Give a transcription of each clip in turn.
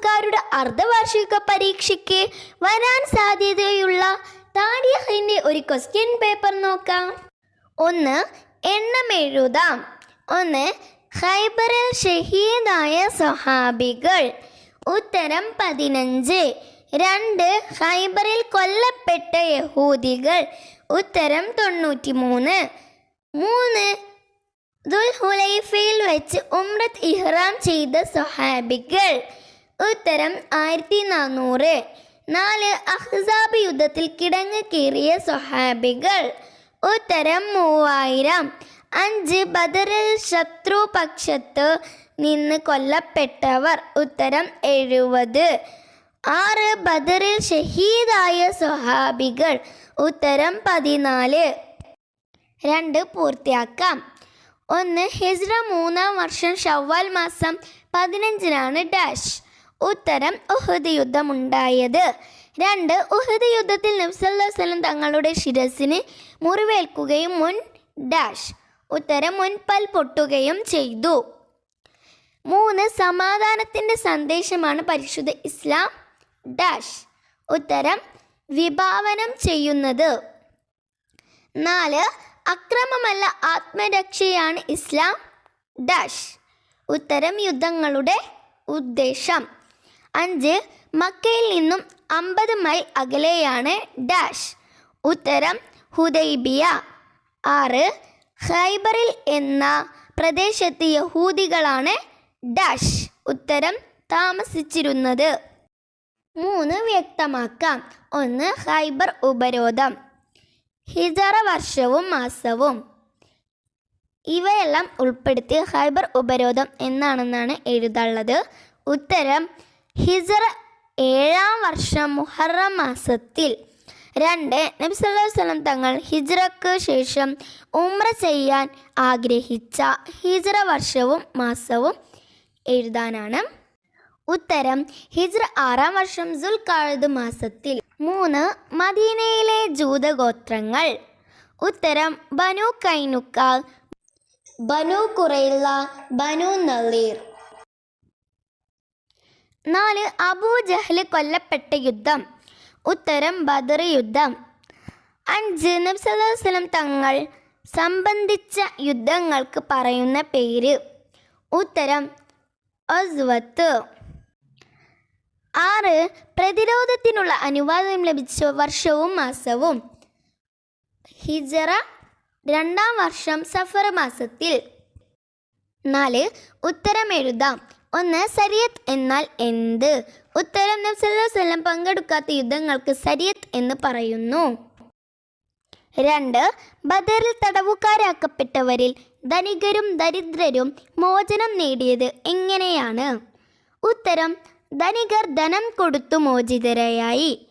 മാസക്കാരുടെ അർദ്ധവാർഷിക പരീക്ഷയ്ക്ക് വരാൻ സാധ്യതയുള്ള താരിഖിന്റെ ഒരു ക്വസ്റ്റ്യൻ പേപ്പർ നോക്കാം. ഒന്ന് എണ്ണം എഴുതാം. ഒന്ന് ഹൈബറിൽ ഷഹീദായ സ്വഹാബികൾ. ഉത്തരം പതിനഞ്ച്. രണ്ട് ഹൈബറിൽ കൊല്ലപ്പെട്ട യഹൂദികൾ. ഉത്തരം തൊണ്ണൂറ്റി മൂന്ന് മൂന്ന് ദുൽഹുലൈഫയിൽ വെച്ച് ഉംറത്ത് ഇഹ്റാം ചെയ്ത സ്വഹാബികൾ. ഉത്തരം ആയിരത്തി നാനൂറ് നാല് അഹ്സാബ് യുദ്ധത്തിൽ കിടങ്ങ് കീറിയ സ്വഹാബികൾ. ഉത്തരം മൂവായിരം. അഞ്ച് ബദറിൽ ശത്രുപക്ഷത്ത് നിന്ന് കൊല്ലപ്പെട്ടവർ. ഉത്തരം എഴുപത്. ആറ് ബദറിൽ ഷഹീദായ സ്വഹാബികൾ. ഉത്തരം പതിനാല്. രണ്ട് പൂർത്തിയാക്കാം. ഒന്ന് ഹിസ്ര മൂന്നാം വർഷം ഷവ്വാൽ മാസം പതിനഞ്ചിനാണ് ഡാഷ്. ഉത്തരം ഉഹദ് യുദ്ധമുണ്ടായത്. രണ്ട് ഉഹദ് യുദ്ധത്തിൽ നബ്സല്ലാസ്ലം തങ്ങളുടെ ശിരസിന് മുറിവേൽക്കുകയും മുൻ ഡാഷ് ഉത്തരം മുൻപൽ പൊട്ടുകയും ചെയ്തു. മൂന്ന് സമാധാനത്തിന്റെ സന്ദേശമാണ് പരിശുദ്ധ ഇസ്ലാം ഡാഷ് ഉത്തരം വിഭാവനം ചെയ്യുന്നത്. നാല് അക്രമമല്ല ആത്മരക്ഷയാണ് ഇസ്ലാം ഡാഷ് ഉത്തരം യുദ്ധങ്ങളുടെ ഉദ്ദേശം. അഞ്ച് മക്കയിൽ നിന്നും അമ്പത് മൈൽ അകലെയാണ് ഡാഷ്. ഉത്തരം ഹുദൈബിയ. ആറ് ഹൈബറിൽ എന്ന പ്രദേശത്ത് യഹൂദികളാണ് ഡാഷ്. ഉത്തരം താമസിച്ചിരുന്നത്. മൂന്ന് വ്യക്തമാക്കാം. ഒന്ന് ഹൈബർ ഉപരോധം. ഹിജറ വർഷവും മാസവും. ഇവയെല്ലാം ഉൾപ്പെടുത്തി ഹൈബർ ഉപരോധം എന്നാണെന്നാണ് എഴുതാനുള്ളത്. ഉത്തരം ഹിജറ ഏഴാം വർഷം മുഹറം മാസത്തിൽ. രണ്ട് നബി സല്ലല്ലാഹു തങ്ങൾ ഹിജ്റക്ക് ശേഷം ഉംറ ചെയ്യാൻ ആഗ്രഹിച്ച ഹിജ്റ വർഷവും മാസവും എഴുതാനാണ്. ഉത്തരം ഹിജ്റ ആറാം വർഷം സുൽഖാഴത് മാസത്തിൽ. മൂന്ന് മദീനയിലെ ജൂതഗോത്രങ്ങൾ. ഉത്തരം ബനു കൈനുക്ക ബനു കുറയില്ല ബനു നളീർ. നാല് അബൂ ജഹ്ല് കൊല്ലപ്പെട്ട യുദ്ധം. ഉത്തരം ബദർ യുദ്ധം. അഞ്ച് നബ്സലം തങ്ങൾ സംബന്ധിച്ച യുദ്ധങ്ങൾക്ക് പറയുന്ന പേര്. ഉത്തരം ഒസ്വത്ത് ആറ് പ്രതിരോധത്തിനുള്ള അനുവാദം ലഭിച്ച വർഷവും മാസവും. ഹിജറ രണ്ടാം വർഷം സഫർ മാസത്തിൽ. നാല് ഉത്തരം എഴുതാം ഒന്ന് സരിയത്ത് എന്നാൽ എന്ത്? ഉത്തരം നബ്സല്ലം പങ്കെടുക്കാത്ത യുദ്ധങ്ങൾക്ക് സരിയത്ത് എന്ന് പറയുന്നു. രണ്ട് ബദറിൽ തടവുകാരാക്കപ്പെട്ടവരിൽ ധനികരും ദരിദ്രരും മോചനം നേടിയത് എങ്ങനെയാണ്? ഉത്തരം ധനികർ ധനം കൊടുത്തു മോചിതരായി.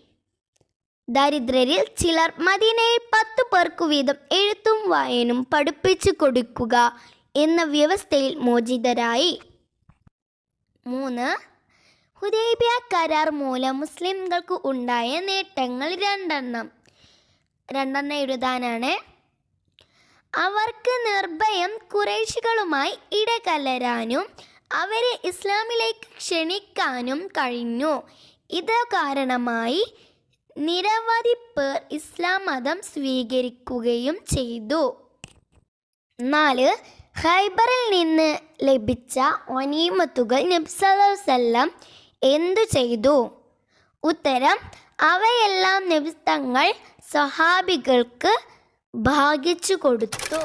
ദരിദ്രരിൽ ചിലർ മദീനയിൽ പത്തു പേർക്കു വീതം എഴുത്തും വായനും പഠിപ്പിച്ചു കൊടുക്കുക എന്ന വ്യവസ്ഥയിൽ മോചിതരായി. മൂന്ന്. ഹുദൈബിയ കരാർ മൂലം മുസ്ലിംകൾക്ക് ഉണ്ടായ നേട്ടങ്ങൾ രണ്ടെണ്ണം. രണ്ടെണ്ണം എഴുതാനാണ്. അവർക്ക് നിർഭയം കുറേശികളുമായി ഇടകലരാനും അവരെ ഇസ്ലാമിലേക്ക് ക്ഷണിക്കാനും കഴിഞ്ഞു. ഇത് കാരണമായി നിരവധി പേർ ഇസ്ലാം മതം സ്വീകരിക്കുകയും ചെയ്തു. നാല്. ഖൈബറിൽ നിന്ന് ലഭിച്ച ഒനീമത്തുകൾ നബ്സലം എന്തു ചെയ്തു? ഉത്തരം അവയെല്ലാം നബിസ്തങ്ങൾ സ്വഹാബികൾക്ക് ഭാഗിച്ചു കൊടുത്തു.